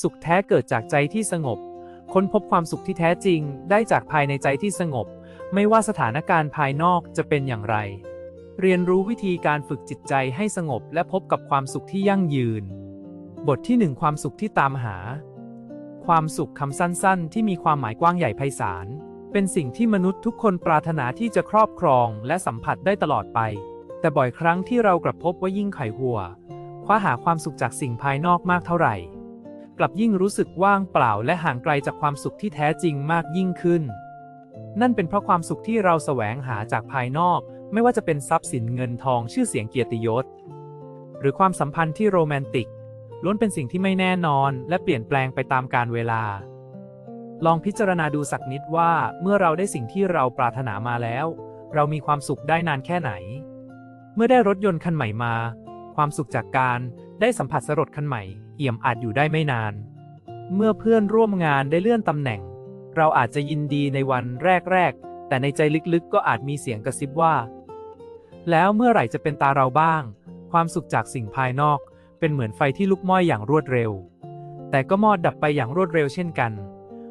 สุขแท้เกิดจากใจที่สงบ ค้นพบความสุขที่แท้จริง ได้จากภายในใจที่สงบ ไม่ว่าสถานการณ์ภายนอกจะเป็นอย่างไร เรียนรู้วิธีการฝึกจิตใจให้สงบและพบกับความสุขที่ยั่งยืน บทที่หนึ่งความสุขที่ตามหา ความสุขคำสั้นๆ ที่มีความหมายกว้างใหญ่ไพศาล เป็นสิ่งที่มนุษย์ทุกคนปรารถนาที่จะครอบครองและสัมผัสได้ตลอดไป แต่บ่อยครั้งที่เรากลับพบว่ายิ่งไขหัวคว้าหาความสุขจากสิ่งภายนอกมากเท่าไหร่ กลับยิ่งรู้สึกว่างเปล่าและห่างไกลจากความสุขที่แท้จริงมากยิ่งขึ้น นั่นเป็นเพราะความสุขที่เราแสวงหาจากภายนอก ไม่ว่าจะเป็นทรัพย์สินเงินทองชื่อเสียงเกียรติยศ หรือความสัมพันธ์ที่โรแมนติก ล้วนเป็นสิ่งที่ไม่แน่นอน และเปลี่ยนแปลงไปตามกาลเวลา ลองพิจารณาดูสักนิดว่าเมื่อเราได้สิ่งที่เราปรารถนามาแล้ว เรามีความสุขได้นานแค่ไหน เมื่อได้รถยนต์คันใหม่มา ความสุขจากการ ได้สัมผัสสรถคันใหม่ เอี่ยมอาจอยู่ได้ไม่นาน เมื่อเพื่อนร่วมงานได้เลื่อนตำแหน่ง เราอาจจะยินดีในวันแรกๆ แต่ในใจลึกๆ ก็อาจมีเสียงกระซิบว่า แล้วเมื่อไหร่จะเป็นตาเราบ้าง ความสุขจากสิ่งภายนอก เป็นเหมือนไฟที่ลุกไหม้อย่างรวดเร็ว แต่ก็มอดดับไปอย่างรวดเร็วเช่นกัน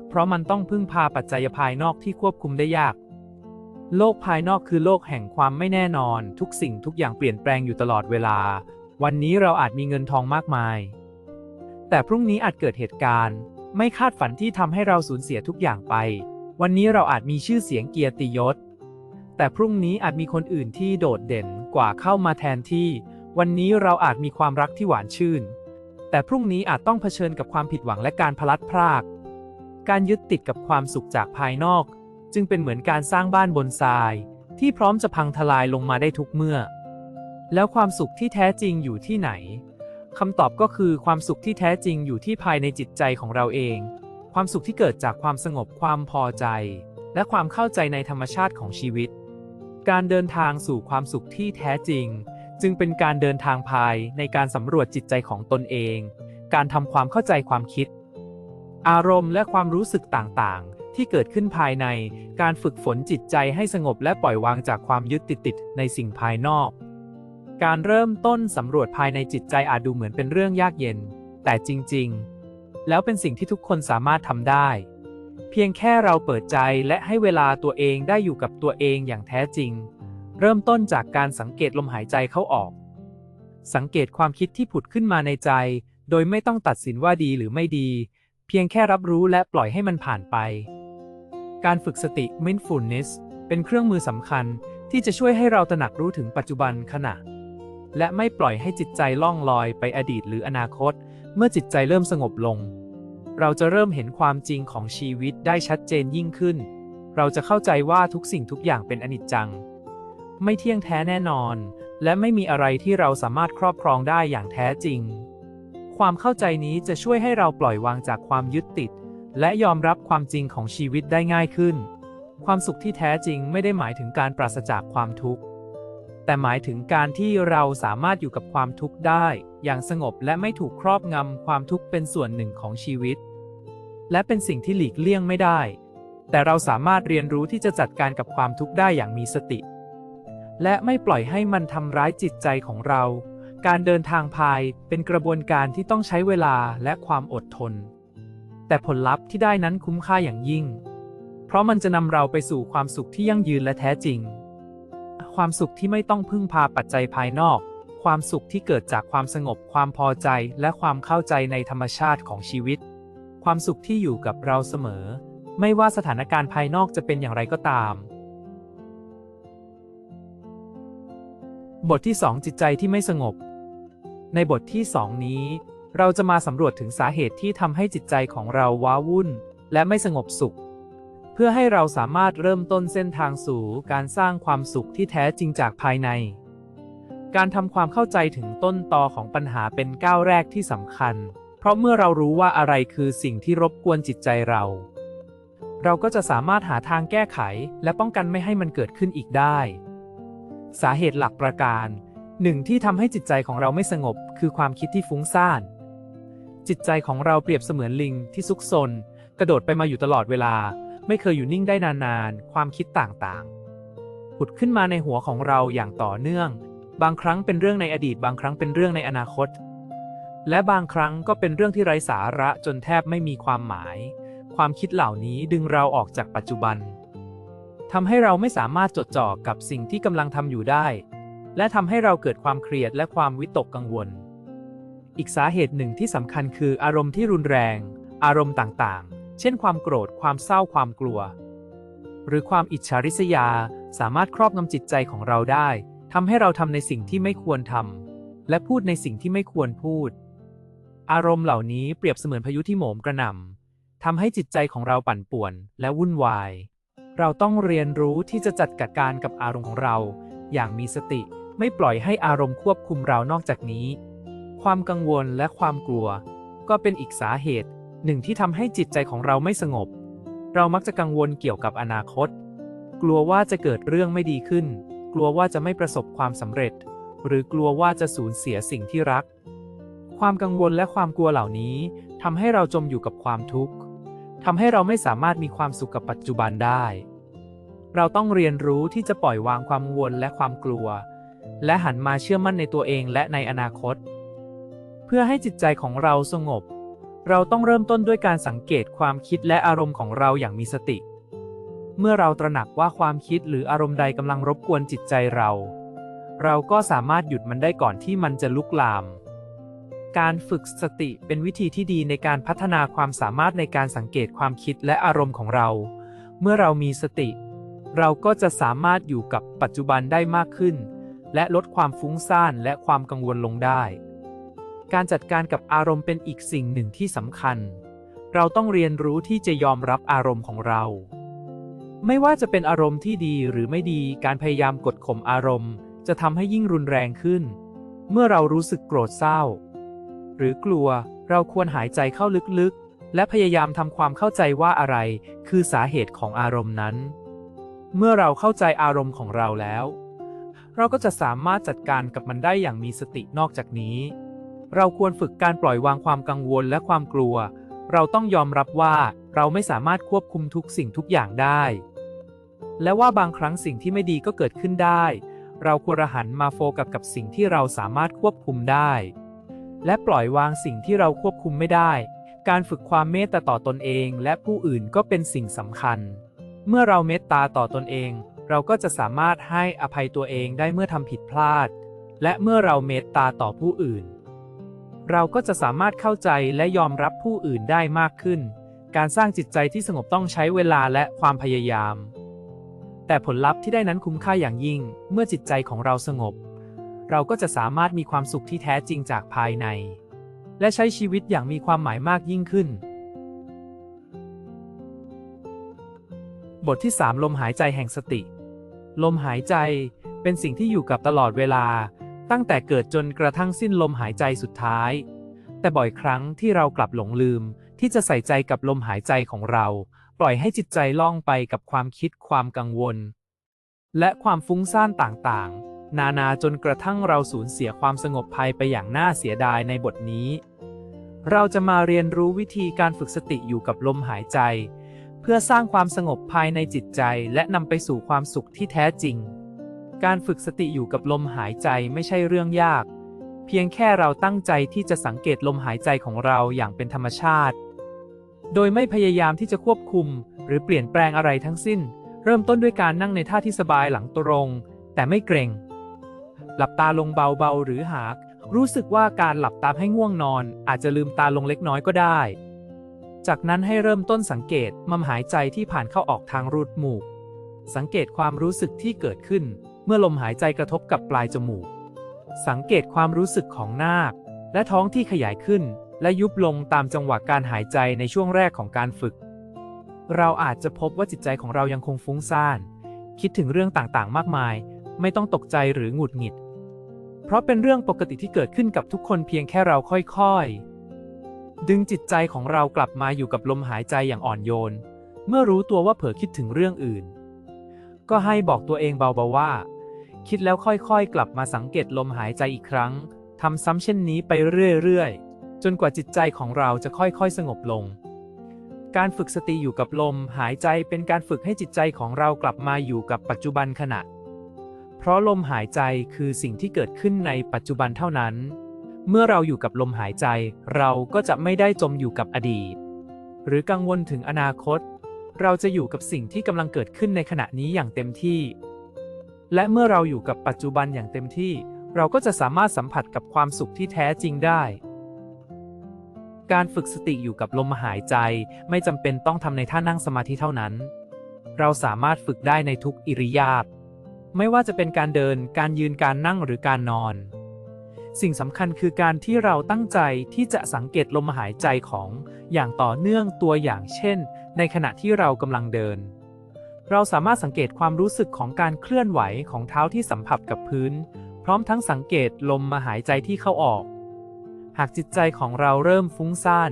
เพราะมันต้องพึ่งพาปัจจัยภายนอกที่ควบคุมได้ยาก โลกภายนอกคือโลกแห่งความไม่แน่นอน ทุกสิ่งทุกอย่างเปลี่ยนแปลงอยู่ตลอดเวลา วันนี้เราอาจมีเงินทองมากมาย แต่พรุ่งนี้อาจเกิดเหตุการณ์ ไม่คาดฝันที่ทำให้เราสูญเสียทุกอย่างไป วันนี้เราอาจมีชื่อเสียงเกียรติยศ แต่พรุ่งนี้อาจมีคนอื่นที่โดดเด่นกว่าเข้ามาแทนที่ วันนี้เราอาจมีความรักที่หวานชื่น แต่พรุ่งนี้อาจต้องเผชิญกับความผิดหวังและการพลัดพราก การยึดติดกับความสุขจากภายนอก จึงเป็นเหมือนการสร้างบ้านบนทราย ที่พร้อมจะพังทลายลงมาได้ทุกเมื่อ แล้วความสุขที่แท้จริงอยู่ที่ไหนคำตอบก็คือความสุขที่แท้จริงอยู่ที่ภายในจิตใจของเราเอง ความสุขที่เกิดจากความสงบความพอใจ และความเข้าใจในธรรมชาติของชีวิต การเดินทางสู่ความสุขที่แท้จริง จึงเป็นการเดินทางภายในการสำรวจจิตใจของตนเอง การทำความเข้าใจความคิด อารมณ์และความรู้สึกต่างๆ ที่เกิดขึ้นภายใน การฝึกฝนจิตใจให้สงบและปล่อยวางจากความยึดติดติดในสิ่งภายนอก การเริ่มต้นสำรวจภายในจิตใจอาจดูเหมือนเป็นเรื่องยากเย็น แต่จริง ๆ แล้วเป็นสิ่งที่ทุกคนสามารถทำได้ เพียงแค่เราเปิดใจและให้เวลาตัวเองได้อยู่กับตัวเองอย่างแท้จริง เริ่มต้นจากการสังเกตลมหายใจเข้าออก สังเกตความคิดที่ผุดขึ้นมาในใจ โดยไม่ต้องตัดสินว่าดีหรือไม่ดี เพียงแค่รับรู้และปล่อยให้มันผ่านไป การฝึกสติ mindfulness เป็นเครื่องมือสำคัญที่จะช่วยให้เราตระหนักรู้ถึงปัจจุบันขณะ และไม่ปล่อยให้จิตใจล่องลอยไปอดีตหรืออนาคต เมื่อจิตใจเริ่มสงบลง เราจะเริ่มเห็นความจริงของชีวิตได้ชัดเจนยิ่งขึ้น เราจะเข้าใจว่าทุกสิ่งทุกอย่างเป็นอนิจจัง ไม่เที่ยงแท้แน่นอน และไม่มีอะไรที่เราสามารถครอบครองได้อย่างแท้จริง ความเข้าใจนี้จะช่วยให้เราปล่อยวางจากความยึดติด และยอมรับความจริงของชีวิตได้ง่ายขึ้น ความสุขที่แท้จริงไม่ได้หมายถึงการปราศจากความทุกข์ แต่หมายถึงการที่เราสามารถอยู่กับความทุกข์ได้ อย่างสงบและไม่ถูกครอบงำความทุกข์เป็นส่วนหนึ่งของชีวิต และเป็นสิ่งที่หลีกเลี่ยงไม่ได้ แต่เราสามารถเรียนรู้ที่จะจัดการกับความทุกข์ได้อย่างมีสติ และไม่ปล่อยให้มันทำร้ายจิตใจของเรา การเดินทางภายเป็นกระบวนการที่ต้องใช้เวลาและความอดทน แต่ผลลัพธ์ที่ได้นั้นคุ้มค่าอย่างยิ่ง เพราะมันจะนำเราไปสู่ความสุขที่ยั่งยืนและแท้จริง ความสุขที่ไม่ต้องพึ่งพาปัจจัยภายนอก ความสุขที่เกิดจากความสงบ ความพอใจ และความเข้าใจในธรรมชาติของชีวิต ความสุขที่อยู่กับเราเสมอ ไม่ว่าสถานการณ์ภายนอกจะเป็นอย่างไรก็ตาม บทที่ 2 จิตใจที่ไม่สงบ ในบทที่ 2 นี้ เราจะมาสำรวจถึงสาเหตุที่ทำให้จิตใจของเราว้าวุ่น และไม่สงบสุข พื่อให้เราสามารถเริ่มต้นเส้นทางสู่การสร้างความสุขที่แท้จริงจากภายใน การทำความเข้าใจถึงต้นตอของปัญหาเป็นก้าวแรกที่สำคัญ เพราะเมื่อเรารู้ว่าอะไรคือสิ่งที่รบกวนจิตใจเรา เราก็จะสามารถหาทางแก้ไขและป้องกันไม่ให้มันเกิดขึ้นอีกได้ สาเหตุหลักประการหนึ่งที่ทำให้จิตใจของเราไม่สงบ คือความคิดที่ฟุ้งซ่าน จิตใจของเราเปรียบเสมือนลิงที่ซุกซนกระโดดไปมาอยู่ตลอดเวลา ไม่เคยอยู่นิ่งได้นานๆ ความคิดต่างๆ ผุดขึ้นมาในหัวของเราอย่างต่อเนื่อง บางครั้งเป็นเรื่องในอดีต บางครั้งเป็นเรื่องในอนาคต และบางครั้งก็เป็นเรื่องที่ไร้สาระจนแทบไม่มีความหมาย ความคิดเหล่านี้ดึงเราออกจากปัจจุบันทำให้เราไม่สามารถจดจ่อกับสิ่งที่กำลังทำอยู่ได้ และทำให้เราเกิดความเครียดและความวิตกกังวล อีกสาเหตุหนึ่งที่สำคัญคืออารมณ์ที่รุนแรง อารมณ์ต่างๆ เช่นความโกรธ ความเศร้า ความกลัว หรือความอิจฉาริษยา สามารถครอบงำจิตใจของเราได้ ทำให้เราทำในสิ่งที่ไม่ควรทำ และพูดในสิ่งที่ไม่ควรพูด อารมณ์เหล่านี้เปรียบเสมือนพายุที่โหมกระหน่ำทำให้จิตใจของเราปั่นป่วนและวุ่นวาย เราต้องเรียนรู้ที่จะจัดการกับอารมณ์ของเรา อย่างมีสติ ไม่ปล่อยให้อารมณ์ควบคุมเรานอกจากนี้ ความกังวลและความกลัว ก็เป็นอีกสาเหตุ หนึ่งที่ทำให้จิตใจของเราไม่สงบ เรามักจะกังวลเกี่ยวกับอนาคต กลัวว่าจะเกิดเรื่องไม่ดีขึ้น กลัวว่าจะไม่ประสบความสำเร็จ หรือกลัวว่าจะสูญเสียสิ่งที่รัก ความกังวลและความกลัวเหล่านี้ทำให้เราจมอยู่กับความทุกข์ทำให้เราไม่สามารถมีความสุขกับปัจจุบันได้ เราต้องเรียนรู้ที่จะปล่อยวางความกังวลและความกลัว และหันมาเชื่อมั่นในตัวเองและในอนาคต เพื่อให้จิตใจของเราสงบ เราต้องเริ่มต้นด้วยการสังเกตความคิดและอารมณ์ของเราอย่างมีสติ เมื่อเราตระหนักว่าความคิดหรืออารมณ์ใดกำลังรบกวนจิตใจเรา เราก็สามารถหยุดมันได้ก่อนที่มันจะลุกลาม การฝึกสติเป็นวิธีที่ดีในการพัฒนาความสามารถในการสังเกตความคิดและอารมณ์ของเรา เมื่อเรามีสติ เราก็จะสามารถอยู่กับปัจจุบันได้มากขึ้น และลดความฟุ้งซ่านและความกังวลลงได้ การจัดการกับอารมณ์เป็นอีกสิ่งหนึ่งที่สำคัญ เราต้องเรียนรู้ที่จะยอมรับอารมณ์ของเรา ไม่ว่าจะเป็นอารมณ์ที่ดีหรือไม่ดี การพยายามกดข่มอารมณ์ จะทำให้ยิ่งรุนแรงขึ้น เมื่อเรารู้สึกโกรธเศร้า หรือกลัว เราควรหายใจเข้าลึกๆ และพยายามทำความเข้าใจว่าอะไร คือสาเหตุของอารมณ์นั้น เมื่อเราเข้าใจอารมณ์ของเราแล้ว เราก็จะสามารถจัดการกับมันได้อย่างมีสตินอกจากนี้ เราควรฝึกการปล่อยวางความกังวลและความกลัว เราต้องยอมรับว่าเราไม่สามารถควบคุมทุกสิ่งทุกอย่างได้ และว่าบางครั้งสิ่งที่ไม่ดีก็เกิดขึ้นได้ เราควรหันมาโฟกัสกับสิ่งที่เราสามารถควบคุมได้ และปล่อยวางสิ่งที่เราควบคุมไม่ได้ การฝึกความเมตตาต่อตนเองและผู้อื่นก็เป็นสิ่งสำคัญ เมื่อเราเมตตาต่อตนเอง เราก็จะสามารถให้อภัยตัวเองได้เมื่อทำผิดพลาด และเมื่อเราเมตตาต่อผู้อื่น เราก็จะสามารถเข้าใจและยอมรับผู้อื่นได้มากขึ้น การสร้างจิตใจที่สงบต้องใช้เวลาและความพยายาม แต่ผลลัพธ์ที่ได้นั้นคุ้มค่าอย่างยิ่ง เมื่อจิตใจของเราสงบ เราก็จะสามารถมีความสุขที่แท้จริงจากภายใน และใช้ชีวิตอย่างมีความหมายมากยิ่งขึ้น บทที่ 3 ลมหายใจแห่งสติ ลมหายใจเป็นสิ่งที่อยู่กับตลอดเวลา ตั้งแต่เกิดจนกระทั่งสิ้นลมหายใจสุดท้าย แต่บ่อยครั้งที่เรากลับหลงลืม ที่จะใส่ใจกับลมหายใจของเรา ปล่อยให้จิตใจล่องไปกับความคิดความกังวล และความฟุ้งซ่านต่างๆ นานาจนกระทั่งเราสูญเสียความสงบภัยไปอย่างน่าเสียดายในบทนี้ เราจะมาเรียนรู้วิธีการฝึกสติอยู่กับลมหายใจ เพื่อสร้างความสงบภายในจิตใจและนำไปสู่ความสุขที่แท้จริง การฝึกสติอยู่กับลมหายใจไม่ใช่เรื่องยาก เพียงแค่เราตั้งใจที่จะสังเกตลมหายใจของเราอย่างเป็นธรรมชาติ โดยไม่พยายามที่จะควบคุม หรือเปลี่ยนแปลงอะไรทั้งสิ้น เริ่มต้นด้วยการนั่งในท่าที่สบายหลังตรง แต่ไม่เกรงหลับตาลงเบาๆ หรือหาก รู้สึกว่าการหลับตาให้ง่วงนอน อาจจะลืมตาลงเล็กน้อยก็ได้ จากนั้นให้เริ่มต้นสังเกตลมหายใจที่ผ่านเข้าออกทางรูดมูก สังเกตความรู้สึกที่เกิดขึ้น เมื่อลมหายใจกระทบกับปลายจมูก สังเกตความรู้สึกของหน้าและท้องที่ขยายขึ้น และยุบลงตามจังหวะการหายใจในช่วงแรกของการฝึก เราอาจจะพบว่าจิตใจของเรายังคงฟุ้งซ่าน คิดถึงเรื่องต่างๆ มากมาย ไม่ต้องตกใจหรือหงุดหงิด เพราะเป็นเรื่องปกติที่เกิดขึ้นกับทุกคนเพียงแค่เราค่อยๆ ดึงจิตใจของเรากลับมาอยู่กับลมหายใจอย่างอ่อนโยน เมื่อรู้ตัวว่าเผลอคิดถึงเรื่องอื่น ก็ให้บอกตัวเองเบาๆว่า คิดแล้วค่อยๆ กลับมาสังเกตลมหายใจอีกครั้งทำซ้ำเช่นนี้ไปเรื่อยๆ จนกว่าจิตใจของเราจะค่อยๆ สงบลง การฝึกสติอยู่กับลมหายใจเป็นการฝึกให้จิตใจของเรากลับมาอยู่กับปัจจุบันขณะ เพราะลมหายใจคือสิ่งที่เกิดขึ้นในปัจจุบันเท่านั้น เมื่อเราอยู่กับลมหายใจ เราก็จะไม่ได้จมอยู่กับอดีต หรือกังวลถึงอนาคต เราจะอยู่กับสิ่งที่กำลังเกิดขึ้นในขณะนี้อย่างเต็มที่ และเมื่อเราอยู่กับปัจจุบันอย่างเต็มที่ เราก็จะสามารถสัมผัสกับความสุขที่แท้จริงได้ การฝึกสติอยู่กับลมหายใจไม่จำเป็นต้องทำในท่านั่งสมาธิเท่านั้น เราสามารถฝึกได้ในทุกอิริยาบถไม่ว่าจะเป็นการเดิน การยืน การนั่งหรือการนอน สิ่งสำคัญคือการที่เราตั้งใจที่จะสังเกตลมหายใจของอย่างต่อเนื่องตัวอย่างเช่น ในขณะที่เรากำลังเดิน เราสามารถสังเกตความรู้สึกของการเคลื่อนไหวของเท้าที่สัมผัสกับพื้น พร้อมทั้งสังเกตลมมาหายใจที่เข้าออก หากจิตใจของเราเริ่มฟุ้งซ่าน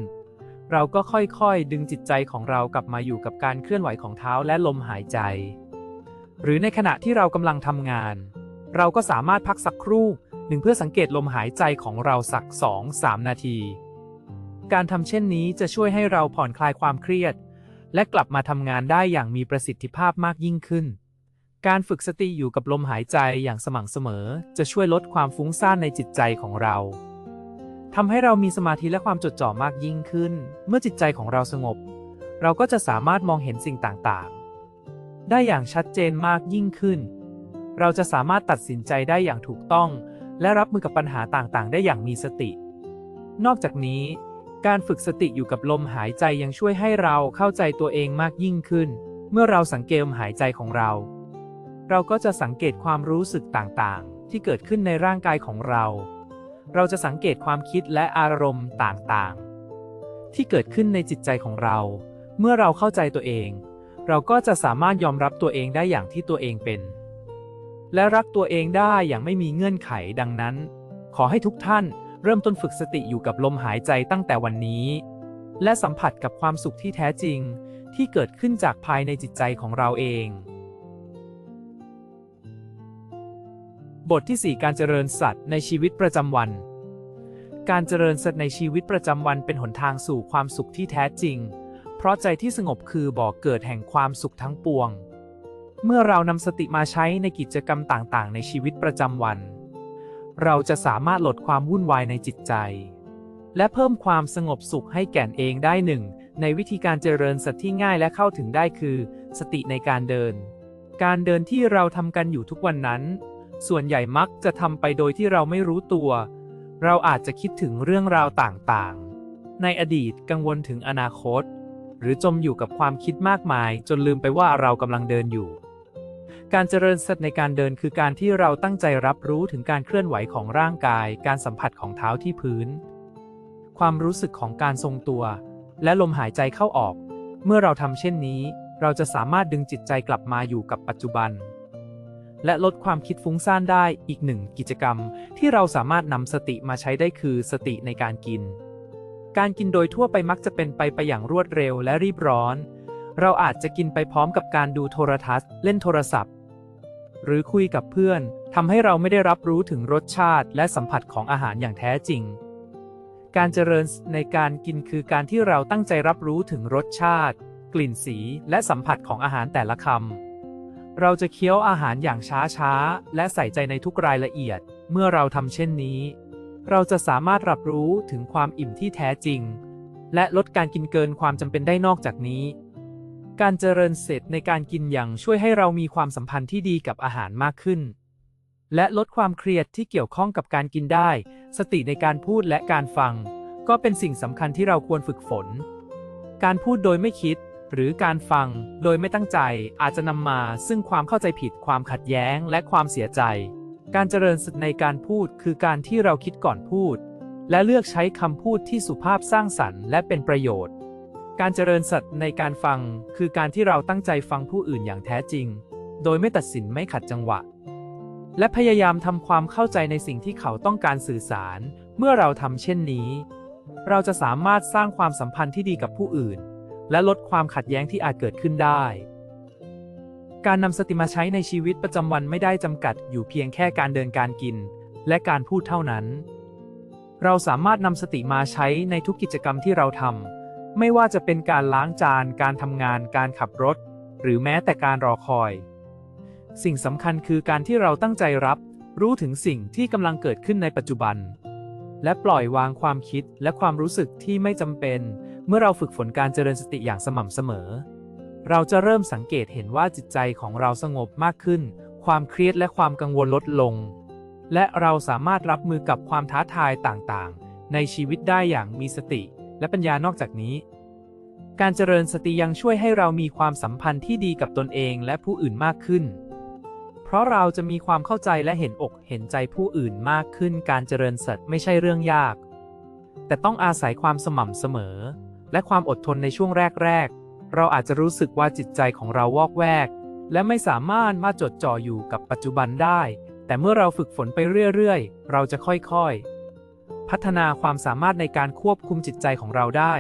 เราก็ค่อยๆ ดึงจิตใจของเรากลับมาอยู่กับการเคลื่อนไหวของเท้าและลมหายใจ หรือในขณะที่เรากำลังทำงาน เราก็สามารถพักสักครู่หนึ่งเพื่อสังเกตลมหายใจของเราสัก 2-3 นาที การทำเช่นนี้จะช่วยให้เราผ่อนคลายความเครียด และกลับมาทำงานได้อย่างมีประสิทธิภาพมากยิ่งขึ้น การฝึกสติอยู่กับลมหายใจอย่างสม่ำเสมอ จะช่วยลดความฟุ้งซ่านในจิตใจของเราทำให้เรามีสมาธิและความจดจ่อมากยิ่งขึ้น เมื่อจิตใจของเราสงบ เราก็จะสามารถมองเห็นสิ่งต่างๆ ได้อย่างชัดเจนมากยิ่งขึ้น เราจะสามารถตัดสินใจได้อย่างถูกต้อง และรับมือกับปัญหาต่างๆ ได้อย่างมีสติ นอกจากนี้ การฝึกสติอยู่กับลมหายใจยังช่วยให้เราเข้าใจตัวเองมากยิ่งขึ้น เมื่อเราสังเกตลมหายใจของเรา เราก็จะสังเกตความรู้สึกต่างๆ ที่เกิดขึ้นในร่างกายของเรา เราจะสังเกตความคิดและอารมณ์ต่างๆ ที่เกิดขึ้นในจิตใจของเรา เมื่อเราเข้าใจตัวเอง เราก็จะสามารถยอมรับตัวเองได้อย่างที่ตัวเองเป็น และรักตัวเองได้อย่างไม่มีเงื่อนไขดังนั้น ขอให้ทุกท่าน เริ่มต้นฝึกสติอยู่กับลมหายใจตั้งแต่วันนี้ และสัมผัสกับความสุขที่แท้จริงที่เกิดขึ้นจากภายในจิตใจของเราเอง บทที่ 4 การเจริญสัตว์ในชีวิตประจำวัน การเจริญสัตว์ในชีวิตประจำวันเป็นหนทางสู่ความสุขที่แท้จริง เพราะใจที่สงบคือบ่อกเกิดแห่งความสุขทั้งปวง เมื่อเรานำสติมาใช้ในกิจกรรมต่างๆ ในชีวิตประจำวัน เราจะสามารถลดความวุ่นวายในจิตใจ และเพิ่มความสงบสุขให้แก่นเองได้หนึ่งในวิธีการเจริญสติที่ง่ายและเข้าถึงได้คือ สติในการเดิน การเดินที่เราทำกันอยู่ทุกวันนั้น ส่วนใหญ่มักจะทำไปโดยที่เราไม่รู้ตัว เราอาจจะคิดถึงเรื่องราวต่างๆ ในอดีตกังวลถึงอนาคต หรือจมอยู่กับความคิดมากมายจนลืมไปว่าเรากำลังเดินอยู่ การเจริญสติในการเดินคือการที่เราตั้งใจรับรู้ถึงการเคลื่อนไหวของร่างกาย การสัมผัสของเท้าที่พื้น ความรู้สึกของการทรงตัว และลมหายใจเข้าออก เมื่อเราทำเช่นนี้ เราจะสามารถดึงจิตใจกลับมาอยู่กับปัจจุบัน และลดความคิดฟุ้งซ่านได้อีกหนึ่งกิจกรรม ที่เราสามารถนำสติมาใช้ได้คือสติในการกิน การกินโดยทั่วไปมักจะเป็นไปไปอย่างรวดเร็วและรีบร้อนเราอาจจะกินไปพร้อมกับการดูโทรทัศน์ เล่นโทรศัพท์ หรือคุยกับเพื่อนทำให้เราไม่ได้รับรู้ถึงรสชาติและสัมผัสของอาหารอย่างแท้จริง การเจริญในการกินคือการที่เราตั้งใจรับรู้ถึงรสชาติ กลิ่นสีและสัมผัสของอาหารแต่ละคำเราจะเคี้ยวอาหารอย่างช้าๆ และใส่ใจในทุกรายละเอียด เมื่อเราทำเช่นนี้ เราจะสามารถรับรู้ถึงความอิ่มที่แท้จริง และลดการกินเกินความจำเป็นได้นอกจากนี้ การเจริญเสร็จในการกินอย่างช่วยให้เรามีความสัมพันธ์ที่ดีกับอาหารมากขึ้น และลดความเครียดที่เกี่ยวข้องกับการกินได้ สติในการพูดและการฟัง ก็เป็นสิ่งสำคัญที่เราควรฝึกฝน การพูดโดยไม่คิด หรือการฟังโดยไม่ตั้งใจอาจจะนำมาซึ่งความเข้าใจผิดความขัดแย้งและความเสียใจ การเจริญสติในการพูดคือการที่เราคิดก่อนพูด และเลือกใช้คำพูดที่สุภาพสร้างสรรค์และเป็นประโยชน์ การเจริญสัตว์ในการฟัง คือการที่เราตั้งใจฟังผู้อื่นอย่างแท้จริง โดยไม่ตัดสินไม่ขัดจังหวะ และพยายามทำความเข้าใจในสิ่งที่เขาต้องการสื่อสาร เมื่อเราทำเช่นนี้ เราจะสามารถสร้างความสัมพันธ์ที่ดีกับผู้อื่น และลดความขัดแย้งที่อาจเกิดขึ้นได้ การนำสติมาใช้ในชีวิตประจำวันไม่ได้จำกัดอยู่เพียงแค่การเดินการกิน และการพูดเท่านั้น เราสามารถนำสติมาใช้ในทุกกิจกรรมที่เราทำ ไม่ว่าจะเป็นการล้างจาน การทำงาน การขับรถ หรือแม้แต่การรอคอย สิ่งสำคัญคือการที่เราตั้งใจรับ รู้ถึงสิ่งที่กำลังเกิดขึ้นในปัจจุบัน และปล่อยวางความคิดและความรู้สึกที่ไม่จำเป็น เมื่อเราฝึกฝนการเจริญสติอย่างสม่ำเสมอ เราจะเริ่มสังเกตเห็นว่าจิตใจของเราสงบมากขึ้น ความเครียดและความกังวลลดลง และเราสามารถรับมือกับความท้าทายต่างๆ ในชีวิตได้อย่างมีสติ และปัญญานอกจากนี้ การเจริญสติยังช่วยให้เรามีความสัมพันธ์ที่ดีกับตนเองและผู้อื่นมากขึ้น เพราะเราจะมีความเข้าใจและเห็นอกเห็นใจผู้อื่นมากขึ้น การเจริญสติไม่ใช่เรื่องยาก แต่ต้องอาศัยความสม่ำเสมอ และความอดทนในช่วงแรก ๆ เราอาจจะรู้สึกว่าจิตใจของเราวอกแวก และไม่สามารถมาจดจ่ออยู่กับปัจจุบันได้ แต่เมื่อเราฝึกฝนไปเรื่อย ๆ เราจะค่อย ๆ พัฒนาความสามารถในการควบคุมจิตใจของเราได้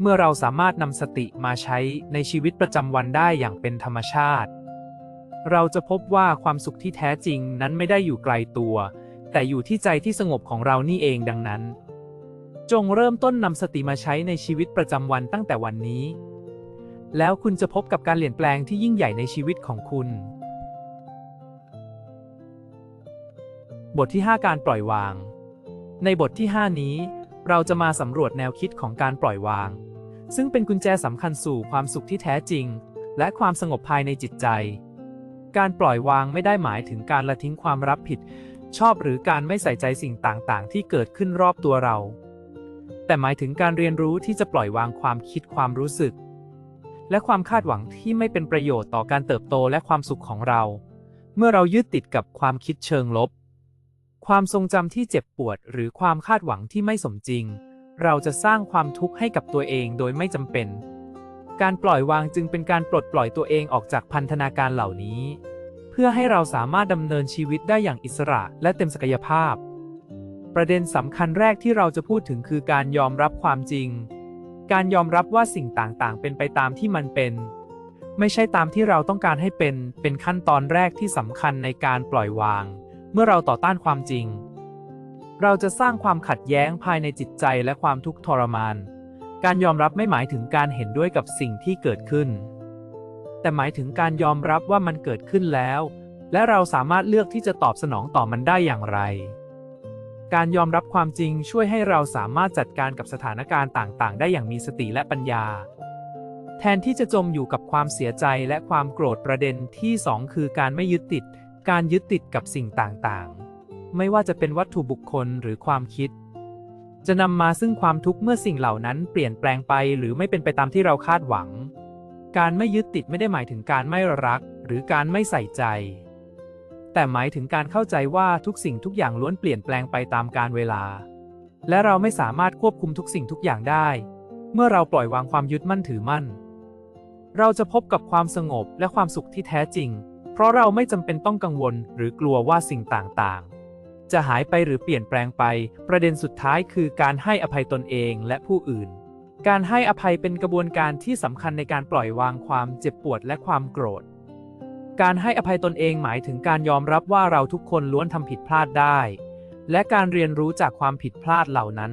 เมื่อเราสามารถนำสติมาใช้ในชีวิตประจำวันได้อย่างเป็นธรรมชาติ เราจะพบว่าความสุขที่แท้จริงนั้นไม่ได้อยู่ไกลตัว แต่อยู่ที่ใจที่สงบของเรานี่เองดังนั้น จงเริ่มต้นนำสติมาใช้ในชีวิตประจำวันตั้งแต่วันนี้ แล้วคุณจะพบกับการเปลี่ยนแปลงที่ยิ่งใหญ่ในชีวิตของคุณ บทที่ 5 การปล่อยวาง ในบทที่ 5 นี้ เราจะมาสำรวจแนวคิดของการปล่อยวาง ซึ่งเป็นกุญแจสำคัญสู่ความสุขที่แท้จริง และความสงบภายในจิตใจ การปล่อยวางไม่ได้หมายถึงการละทิ้งความรับผิด ชอบหรือการไม่ใส่ใจสิ่งต่างๆ ที่เกิดขึ้นรอบตัวเรา แต่หมายถึงการเรียนรู้ที่จะปล่อยวางความคิดความรู้สึก และความคาดหวังที่ไม่เป็นประโยชน์ต่อการเติบโตและความสุขของเรา เมื่อเรายึดติดกับความคิดเชิงลบ ความทรงจำที่เจ็บปวดหรือความคาดหวังที่ไม่สมจริง เราจะสร้างความทุกข์ให้กับตัวเองโดยไม่จำเป็น การปล่อยวางจึงเป็นการปลดปล่อยตัวเองออกจากพันธนาการเหล่านี้ เพื่อให้เราสามารถดำเนินชีวิตได้อย่างอิสระและเต็มศักยภาพ ประเด็นสำคัญแรกที่เราจะพูดถึงคือการยอมรับความจริง การยอมรับว่าสิ่งต่างๆ เป็นไปตามที่มันเป็น ไม่ใช่ตามที่เราต้องการให้เป็น เป็นขั้นตอนแรกที่สำคัญในการปล่อยวาง เมื่อเราต่อต้านความจริง เราจะสร้างความขัดแย้งภายในจิตใจและความทุกข์ทรมาน การยอมรับไม่หมายถึงการเห็นด้วยกับสิ่งที่เกิดขึ้น แต่หมายถึงการยอมรับว่ามันเกิดขึ้นแล้ว และเราสามารถเลือกที่จะตอบสนองต่อมันได้อย่างไร การยอมรับความจริงช่วยให้เราสามารถจัดการกับสถานการณ์ต่าง ๆ ได้อย่างมีสติและปัญญา แทนที่จะจมอยู่กับความเสียใจและความโกรธประเด็นที่ 2 คือการไม่ยึดติด การยึดติดกับสิ่งต่างๆ ไม่ว่าจะเป็นวัตถุบุคคลหรือความคิด จะนำมาซึ่งความทุกข์เมื่อสิ่งเหล่านั้นเปลี่ยนแปลงไปหรือไม่เป็นไปตามที่เราคาดหวัง การไม่ยึดติดไม่ได้หมายถึงการไม่รัก หรือการไม่ใส่ใจ แต่หมายถึงการเข้าใจว่าทุกสิ่งทุกอย่างล้วนเปลี่ยนแปลงไปตามกาลเวลา และเราไม่สามารถควบคุมทุกสิ่งทุกอย่างได้ เมื่อเราปล่อยวางความยึดมั่นถือมั่น เราจะพบกับความสงบและความสุขที่แท้จริง เพราะเราไม่จำเป็นต้องกังวลหรือกลัวว่าสิ่งต่างๆ จะหายไปหรือเปลี่ยนแปลงไป ประเด็นสุดท้ายคือการให้อภัยตนเองและผู้อื่น การให้อภัยเป็นกระบวนการที่สำคัญในการปล่อยวางความเจ็บปวดและความโกรธ การให้อภัยตนเองหมายถึงการยอมรับว่าเราทุกคนล้วนทำผิดพลาดได้ และการเรียนรู้จากความผิดพลาดเหล่านั้น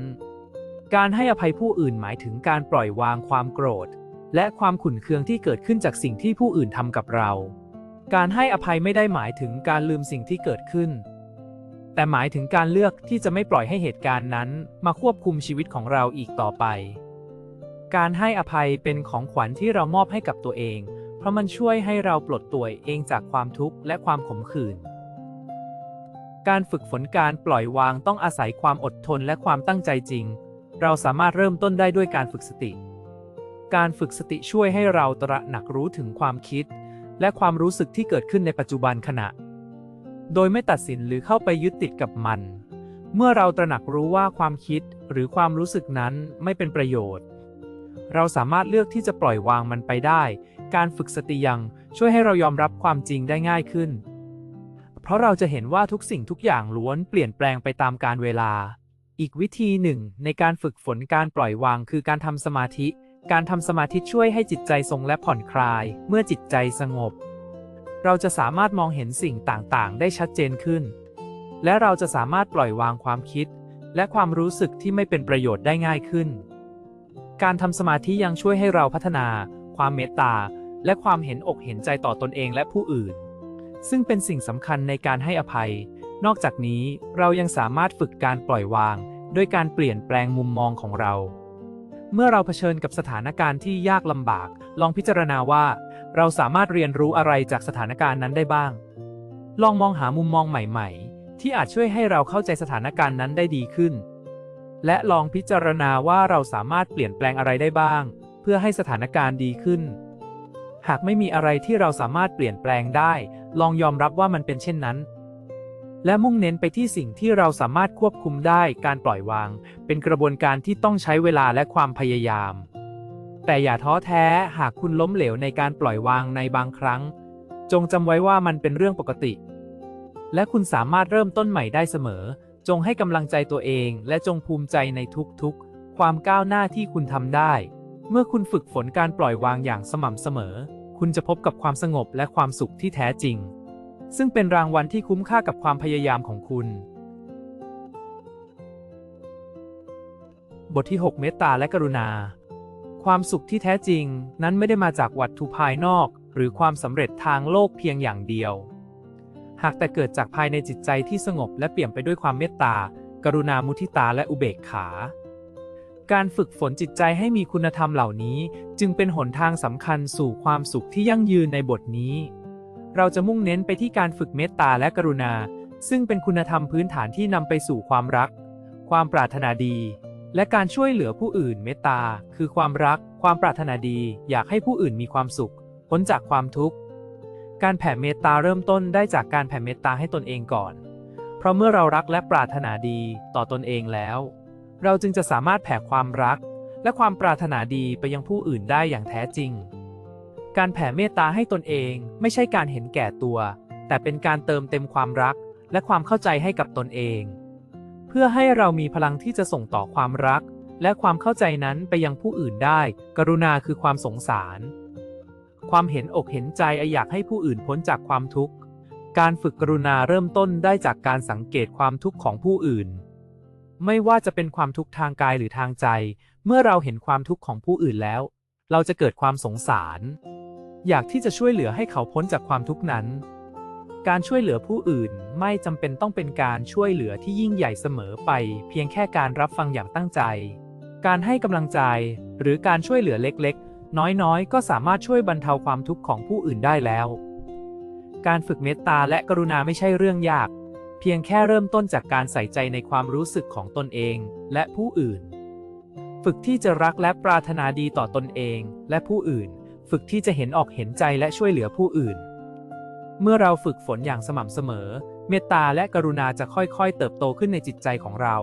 การให้อภัยผู้อื่นหมายถึงการปล่อยวางความโกรธ และความขุ่นเคืองที่เกิดขึ้นจากสิ่งที่ผู้อื่นทำกับเรา การให้อภัยไม่ได้หมายถึงการลืมสิ่งที่เกิดขึ้น แต่หมายถึงการเลือกที่จะไม่ปล่อยให้เหตุการณ์นั้น มาควบคุมชีวิตของเราอีกต่อไป การให้อภัยเป็นของขวัญที่เรามอบให้กับตัวเอง เพราะมันช่วยให้เราปลดตัวเองจากความทุกข์และความขมขื่น การฝึกฝนการปล่อยวางต้องอาศัยความอดทนและความตั้งใจจริง เราสามารถเริ่มต้นได้ด้วยการฝึกสติ การฝึกสติช่วยให้เราตระหนักรู้ถึงความคิด และความรู้สึกที่เกิดขึ้นในปัจจุบันขณะ โดยไม่ตัดสินหรือเข้าไปยึดติดกับมัน เมื่อเราตระหนักรู้ว่าความคิดหรือความรู้สึกนั้นไม่เป็นประโยชน์ เราสามารถเลือกที่จะปล่อยวางมันไปได้ การฝึกสติยังช่วยให้เรายอมรับความจริงได้ง่ายขึ้น เพราะเราจะเห็นว่าทุกสิ่งทุกอย่างล้วนเปลี่ยนแปลงไปตามกาลเวลา อีกวิธีหนึ่งในการฝึกฝนการปล่อยวางคือการทำสมาธิ การทำสมาธิช่วยให้จิตใจทรงและผ่อนคลาย เมื่อจิตใจสงบ เราจะสามารถมองเห็นสิ่งต่างๆ ได้ชัดเจนขึ้น และเราจะสามารถปล่อยวางความคิด และความรู้สึกที่ไม่เป็นประโยชน์ได้ง่ายขึ้น การทำสมาธิยังช่วยให้เราพัฒนา ความเมตตา และความเห็นอกเห็นใจต่อตนเองและผู้อื่น ซึ่งเป็นสิ่งสำคัญในการให้อภัย นอกจากนี้เรายังสามารถฝึกการปล่อยวาง ด้วยการเปลี่ยนแปลงมุมมองของเรา เมื่อเราเผชิญกับสถานการณ์ที่ยากลำบาก ลองพิจารณาว่า เราสามารถเรียนรู้อะไรจากสถานการณ์นั้นได้บ้าง ลองมองหามุมมองใหม่ๆ ที่อาจช่วยให้เราเข้าใจสถานการณ์นั้นได้ดีขึ้น และลองพิจารณาว่าเราสามารถเปลี่ยนแปลงอะไรได้บ้าง เพื่อให้สถานการณ์ดีขึ้น หากไม่มีอะไรที่เราสามารถเปลี่ยนแปลงได้ ลองยอมรับว่ามันเป็นเช่นนั้น และมุ่งเน้นไปที่สิ่งที่เราสามารถควบคุมได้การปล่อยวาง เป็นกระบวนการที่ต้องใช้เวลาและความพยายาม แต่อย่าท้อแท้หากคุณล้มเหลวในการปล่อยวางในบางครั้ง จงจำไว้ว่ามันเป็นเรื่องปกติ และคุณสามารถเริ่มต้นใหม่ได้เสมอ จงให้กำลังใจตัวเอง และจงภูมิใจในทุกๆ ความก้าวหน้าที่คุณทำได้ เมื่อคุณฝึกฝนการปล่อยวางอย่างสม่ำเสมอ คุณจะพบกับความสงบและความสุขที่แท้จริง ซึ่งเป็นรางวัลที่คุ้มค่ากับความพยายามของคุณ บทที่ 6 เมตตาและกรุณา ความสุขที่แท้จริงนั้นไม่ได้มาจากวัตถุภายนอก หรือความสำเร็จทางโลกเพียงอย่างเดียว หากแต่เกิดจากภายในจิตใจที่สงบและเปี่ยมไปด้วยความเมตตา กรุณามุทิตาและอุเบกขา การฝึกฝนจิตใจให้มีคุณธรรมเหล่านี้ จึงเป็นหนทางสำคัญสู่ความสุขที่ยั่งยืนในบทนี้ เราจะมุ่งเน้นไปที่การฝึกเมตตาและกรุณา ซึ่งเป็นคุณธรรมพื้นฐานที่นำไปสู่ความรัก ความปรารถนาดี และการช่วยเหลือผู้อื่นเมตตา คือความรัก ความปรารถนาดี อยากให้ผู้อื่นมีความสุข พ้นจากความทุกข์ การแผ่เมตตาเริ่มต้นได้จากการแผ่เมตตาให้ตนเองก่อน เพราะเมื่อเรารักและปรารถนาดีต่อตนเองแล้ว เราจึงจะสามารถแผ่ความรัก และความปรารถนาดีไปยังผู้อื่นได้อย่างแท้จริง การแผ่เมตตาให้ตนเองไม่ใช่การเห็นแก่ตัว แต่เป็นการเติมเต็มความรักและความเข้าใจให้กับตนเอง เพื่อให้เรามีพลังที่จะส่งต่อความรัก และความเข้าใจนั้นไปยังผู้อื่นได้ กรุณาคือความสงสาร ความเห็นอกเห็นใจอยากให้ผู้อื่นพ้นจากความทุกข์ การฝึกกรุณาเริ่มต้นได้จากการสังเกตความทุกข์ของผู้อื่น ไม่ว่าจะเป็นความทุกข์ทางกายหรือทางใจ เมื่อเราเห็นความทุกข์ของผู้อื่นแล้ว เราจะเกิดความสงสาร อยากที่จะช่วยเหลือให้เขาพ้นจากความทุกข์นั้น การช่วยเหลือผู้อื่นไม่จำเป็นต้องเป็นการช่วยเหลือที่ยิ่งใหญ่เสมอไป เพียงแค่การรับฟังอย่างตั้งใจ การให้กำลังใจ หรือการช่วยเหลือเล็กๆ น้อยๆ ก็สามารถช่วยบรรเทาความทุกข์ของผู้อื่นได้แล้ว การฝึกเมตตาและกรุณาไม่ใช่เรื่องยาก เพียงแค่เริ่มต้นจากการใส่ใจในความรู้สึกของตนเองและผู้อื่น ฝึกที่จะรักและปรารถนาดีต่อตนเองและผู้อื่น ฝึกที่จะเห็นออกเห็นใจและช่วยเหลือผู้อื่น เมื่อเราฝึกฝนอย่างสม่ำเสมอ เมตตาและกรุณาจะค่อยๆ เติบโตขึ้นในจิตใจของเรา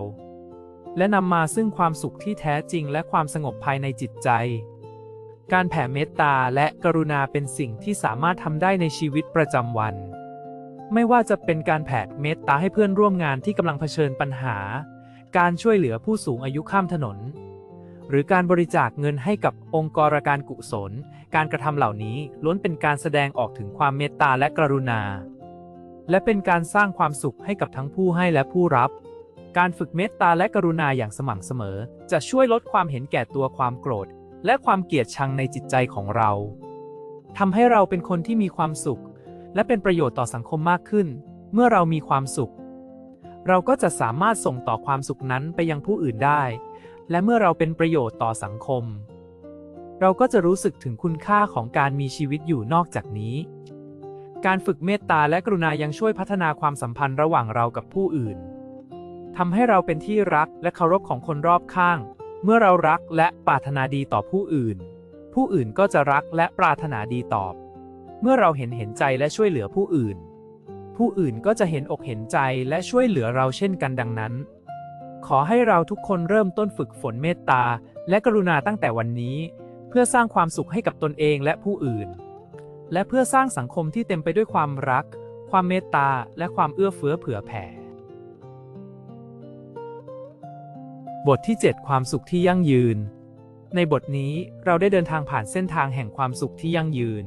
และนำมาซึ่งความสุขที่แท้จริงและความสงบภายในจิตใจ การแผ่เมตตาและกรุณาเป็นสิ่งที่สามารถทำได้ในชีวิตประจำวัน ไม่ว่าจะเป็นการแผ่เมตตาให้เพื่อนร่วมงานที่กำลังเผชิญปัญหา การช่วยเหลือผู้สูงอายุข้ามถนน หรือการบริจาคเงินให้กับองค์กรการกุศล การกระทำเหล่านี้ล้วนเป็นการแสดงออกถึงความเมตตาและกรุณา และเป็นการสร้างความสุขให้กับทั้งผู้ให้และผู้รับ การฝึกเมตตาและกรุณาอย่างสม่ำเสมอ จะช่วยลดความเห็นแก่ตัวความโกรธ และความเกลียดชังในจิตใจของเราทำให้เราเป็นคนที่มีความสุข และเป็นประโยชน์ต่อสังคมมากขึ้น เมื่อเรามีความสุข เราก็จะสามารถส่งต่อความสุขนั้นไปยังผู้อื่นได้ และเมื่อเราเป็นประโยชน์ต่อสังคม เราก็จะรู้สึกถึงคุณค่าของการมีชีวิตอยู่นอกจากนี้ การฝึกเมตตาและกรุณายังช่วยพัฒนาความสัมพันธ์ระหว่างเรากับผู้อื่นทำให้เราเป็นที่รักและเคารพของคนรอบข้าง เมื่อเรารักและปรารถนาดีต่อผู้อื่น ผู้อื่นก็จะรักและปรารถนาดีตอบ เมื่อเราเห็นเห็นใจและช่วยเหลือผู้อื่น ผู้อื่นก็จะเห็นอกเห็นใจและช่วยเหลือเราเช่นกันดังนั้น ขอให้เราทุกคนเริ่มต้นฝึกฝนเมตตา และกรุณาตั้งแต่วันนี้ เพื่อสร้างความสุขให้กับตนเองและผู้อื่น และเพื่อสร้างสังคมที่เต็มไปด้วยความรัก ความเมตตา และความเอื้อเฟื้อเผื่อแผ่ บทที่ 7 ความสุขที่ยั่งยืน ในบทนี้เราได้เดินทางผ่านเส้นทางแห่งความสุขที่ยั่งยืน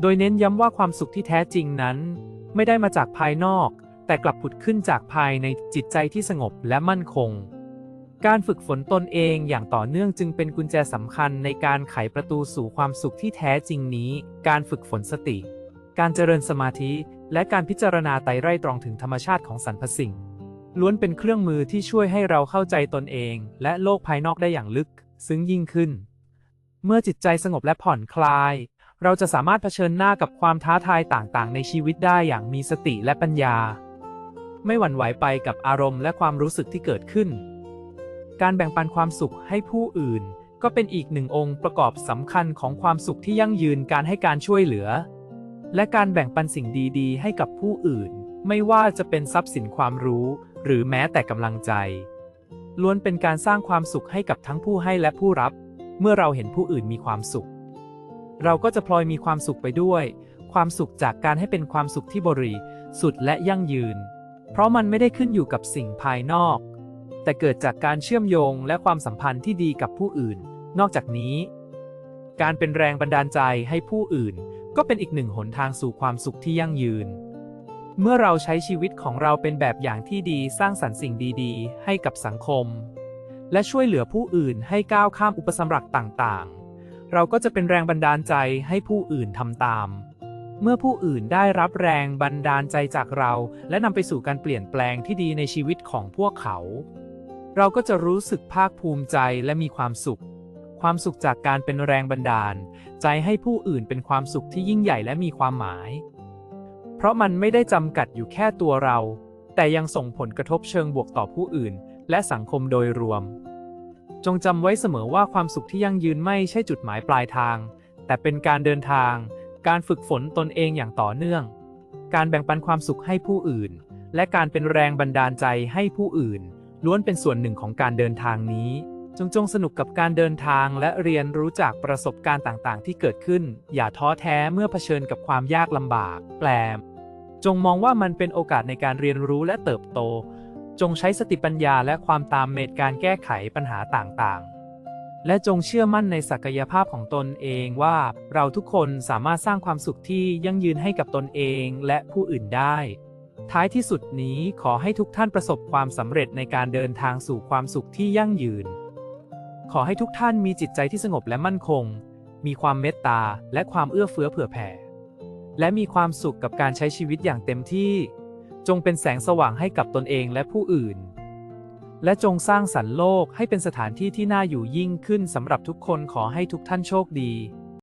โดยเน้นย้ำว่าความสุขที่แท้จริงนั้น ไม่ได้มาจากภายนอก แต่กลับผุดขึ้นจากภายในจิตใจที่สงบและมั่นคง การฝึกฝนตนเองอย่างต่อเนื่องจึงเป็นกุญแจสำคัญในการไขประตูสู่ความสุขที่แท้จริงนี้ การฝึกฝนสติ การเจริญสมาธิ และการพิจารณาไตรไร่ตรองถึงธรรมชาติของสรรพสิ่ง ล้วนเป็นเครื่องมือที่ช่วยให้เราเข้าใจตนเอง และโลกภายนอกได้อย่างลึก ซึ้งยิ่งขึ้น เมื่อจิตใจสงบและผ่อนคลายเราจะสามารถเผชิญหน้ากับความท้าทายต่างๆ ในชีวิตได้อย่างมีสติและปัญญา ไม่หวั่นไหวไปกับอารมณ์และความรู้สึกที่เกิดขึ้น การแบ่งปันความสุขให้ผู้อื่น ก็เป็นอีกหนึ่งองค์ประกอบสำคัญของความสุขที่ยั่งยืนการให้การช่วยเหลือ และการแบ่งปันสิ่งดีๆ ให้กับผู้อื่น ไม่ว่าจะเป็นทรัพย์สินความรู้ หรือแม้แต่กำลังใจ ล้วนเป็นการสร้างความสุขให้กับทั้งผู้ให้และผู้รับ เมื่อเราเห็นผู้อื่นมีความสุข เราก็จะพลอยมีความสุขไปด้วย ความสุขจากการให้เป็นความสุขที่บริสุทธิ์และยั่งยืน เพราะมันไม่ได้ขึ้นอยู่กับสิ่งภายนอก แต่เกิดจากการเชื่อมโยงและความสัมพันธ์ที่ดีกับผู้อื่น นอกจากนี้ การเป็นแรงบันดาลใจให้ผู้อื่น ก็เป็นอีกหนึ่งหนทางสู่ความสุขที่ยั่งยืน เมื่อเราใช้ชีวิตของเราเป็นแบบอย่างที่ดีสร้างสรรค์สิ่งดีๆ ให้กับสังคม และช่วยเหลือผู้อื่นให้ก้าวข้ามอุปสรรคต่างๆ เราก็จะเป็นแรงบันดาลใจให้ผู้อื่นทำตาม เมื่อผู้อื่นได้รับแรงบันดาลใจจากเรา และนำไปสู่การเปลี่ยนแปลงที่ดีในชีวิตของพวกเขา เราก็จะรู้สึกภาคภูมิใจและมีความสุข ความสุขจากการเป็นแรงบันดาล ใจให้ผู้อื่นเป็นความสุขที่ยิ่งใหญ่และมีความหมาย เพราะมันไม่ได้จำกัดอยู่แค่ตัวเรา แต่ยังส่งผลกระทบเชิงบวกต่อผู้อื่น และสังคมโดยรวม จงจำไว้เสมอว่าความสุขที่ยั่งยืนไม่ใช่จุดหมายปลายทาง แต่เป็นการเดินทาง การฝึกฝนตนเองอย่างต่อเนื่อง การแบ่งปันความสุขให้ผู้อื่น และการเป็นแรงบันดาลใจให้ผู้อื่น ล้วนเป็นส่วนหนึ่งของการเดินทางนี้ จงจงสนุกกับการเดินทางและเรียนรู้จากประสบการณ์ต่างๆ ที่เกิดขึ้น อย่าท้อแท้เมื่อเผชิญกับความยากลำบาก แปลม จงมองว่ามันเป็นโอกาสในการเรียนรู้และเติบโต จงใช้สติปัญญาและความตามเมตการแก้ไขปัญหาต่างๆ และจงเชื่อมั่นในศักยภาพของตนเองว่าเราทุกคนสามารถสร้างความสุขที่ยั่งยืนให้กับตนเองและผู้อื่นได้ ท้ายที่สุดนี้ขอให้ทุกท่านประสบความสำเร็จในการเดินทางสู่ความสุขที่ยั่งยืน ขอให้ทุกท่านมีจิตใจที่สงบและมั่นคง มีความเมตตาและความเอื้อเฟื้อเผื่อแผ่ และมีความสุขกับการใช้ชีวิตอย่างเต็มที่ จงเป็นแสงสว่างให้กับตนเองและผู้อื่น และจงสร้างสรรค์โลกให้เป็นสถานที่ที่น่าอยู่ยิ่งขึ้นสำหรับทุกคนขอให้ทุกท่านโชคดี